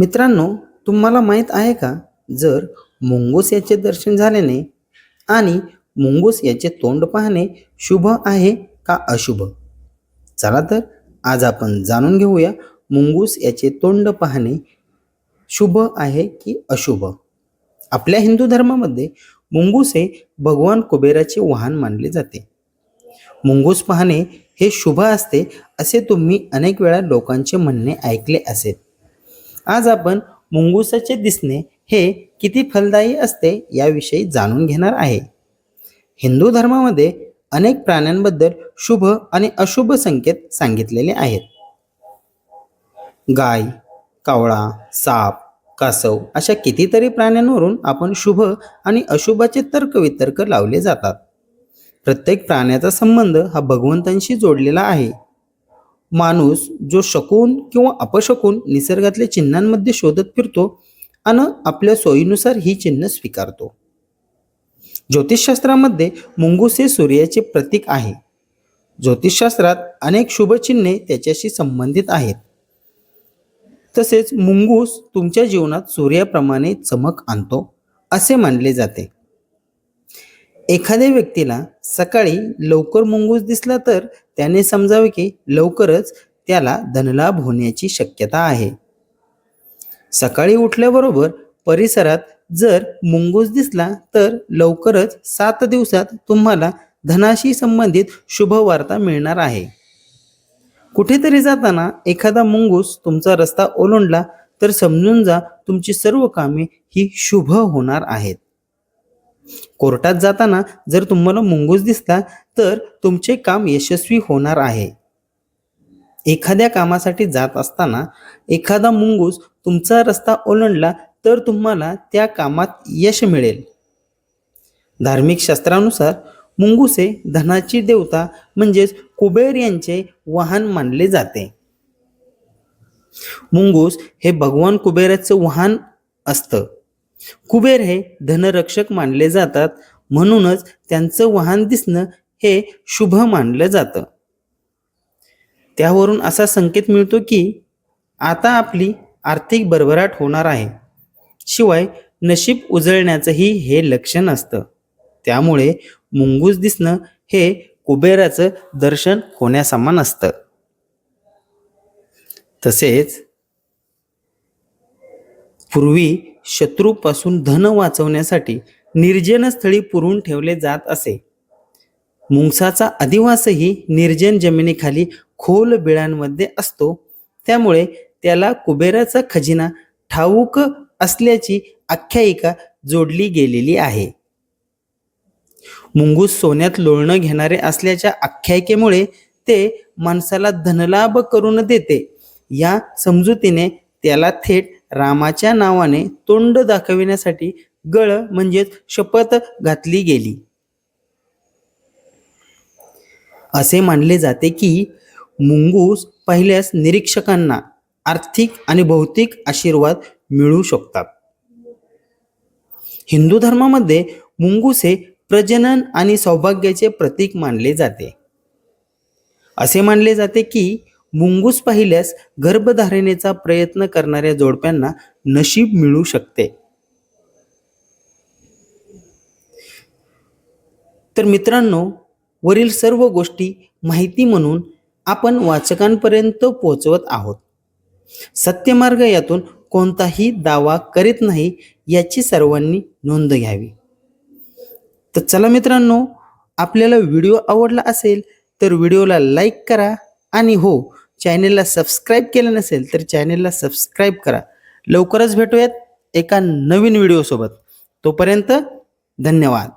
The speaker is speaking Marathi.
मित्रांनो तुम्हाला माहीत आहे का? जर मुंगूस याचे दर्शन झाल्याने आणि मुंगूस याचे तोंड पाहणे शुभ आहे का अशुभ? चला तर आज आपण जाणून घेऊया मुंगूस याचे तोंड पाहणे शुभ आहे की अशुभ? आपल्या हिंदू धर्मामध्ये मुंगूस हे भगवान कुबेराचे वाहन मानले जाते. मुंगूस पाहणे हे शुभ असते असे तुम्ही अनेक वेळा लोकांचे म्हणणे ऐकले असेल. आज आपण मुंगुसाचे दिसणे हे किती फलदायी असते याविषयी जाणून घेणार आहे. हिंदू धर्मामध्ये अनेक प्राण्यांबद्दल शुभ आणि अशुभ संकेत सांगितलेले आहेत. गाय कावळा साप कासव अशा कितीतरी प्राण्यांवरून आपण शुभ आणि अशुभाचे तर्कवितर्क लावले जातात. प्रत्येक प्राण्याचा संबंध हा भगवंतांशी जोडलेला आहे. माणूस जो शकून किंवा अपशकून निसर्गातल्या चिन्हांमध्ये शोधत फिरतो आणि आपल्या सोयीनुसार ही चिन्ह स्वीकारतो. ज्योतिषशास्त्रामध्ये मुंगूस हे सूर्याचे प्रतीक आहे. ज्योतिषशास्त्रात अनेक शुभचिन्हे त्याच्याशी संबंधित आहेत. तसेच मुंगूस तुमच्या जीवनात सूर्याप्रमाणे चमक आणतो असे मानले जाते. एखाद्या व्यक्तीला सकाळी लवकर मुंगूस दिसला तर त्याने समजावे की लवकरच त्याला धनलाभ होण्याची शक्यता आहे. सकाळी उठल्याबरोबर परिसरात जर मुंगूस दिसला तर लवकरच सात दिवसात तुम्हाला धनाशी संबंधित शुभ वार्ता मिळणार आहे. कुठेतरी जाताना एखादा मुंगूस तुमचा रस्ता ओलांडला तर समजून जा तुमची सर्व कामे ही शुभ होणार आहेत. कोर्टात जाताना जर तुम्हाला मुंगूस दिसला तर तुमचे काम यशस्वी होणार आहे. एखाद्या कामासाठी जात असताना एखादा मुंगूस तुमचा रस्ता ओलांडला तर तुम्हाला त्या कामात यश मिळेल. धार्मिक शास्त्रानुसार मुंगूस हे धनाची देवता म्हणजेच कुबेर यांचे वाहन मानले जाते. मुंगूस हे भगवान कुबेराचे वाहन असतं. कुबेर हे धनरक्षक मानले जातात. म्हणूनच त्यांचं वाहन दिसणं हे शुभ मानलं जातं. त्यावरून असा संकेत मिळतो की आता आपली आर्थिक भरभराट होणार आहे. शिवाय नशीब उजळण्याचंही हे लक्षण असतं. त्यामुळे मुंगूस दिसणं हे कुबेराचं दर्शन होण्यासमान असतं. तसेच पूर्वी शत्रूपासून धन वाचवण्यासाठी निर्जन स्थळी पुरून ठेवले जात असे. मुंगसाचा अधिवासही निर्जन जमिनीखाली खोल बिळांमध्ये असतो. त्यामुळे त्याला कुबेराचा खजिना ठाऊक असल्याची आख्यायिका जोडली गेलेली आहे. मुंगूस सोन्यात लोळणं घेणारे असल्याच्या आख्यायिकेमुळे ते माणसाला धनलाभ करून देते. या समजुतीने त्याला थेट रामाच्या नावाने तोंड दाखविण्यासाठी गळ म्हणजेच शपथ घातली गेली. असे मानले जाते की मुंगूस पाहिल्यास निरीक्षकांना आर्थिक आणि भौतिक आशीर्वाद मिळू शकतात. हिंदू धर्मामध्ये मुंगूस हे प्रजनन आणि सौभाग्याचे प्रतीक मानले जाते. असे मानले जाते की मुंगूस पाहिल्यास गर्भधारणेचा प्रयत्न करणाऱ्या जोडप्यांना नशीब मिळू शकते. तर मित्रांनो वरील सर्व गोष्टी माहिती म्हणून आपण वाचकांपर्यंत पोहोचवत आहोत. सत्यमार्ग यातून कोणताही दावा करीत नाही याची सर्वांनी नोंद घ्यावी. तर चला मित्रांनो आपल्याला व्हिडिओ आवडला असेल तर व्हिडिओला लाईक करा आणि हो चॅनेलला सबस्क्राईब केलं नसेल तर चॅनेलला सबस्क्राईब करा. लवकरच भेटूयात एका नवीन व्हिडिओसोबत. तोपर्यंत धन्यवाद.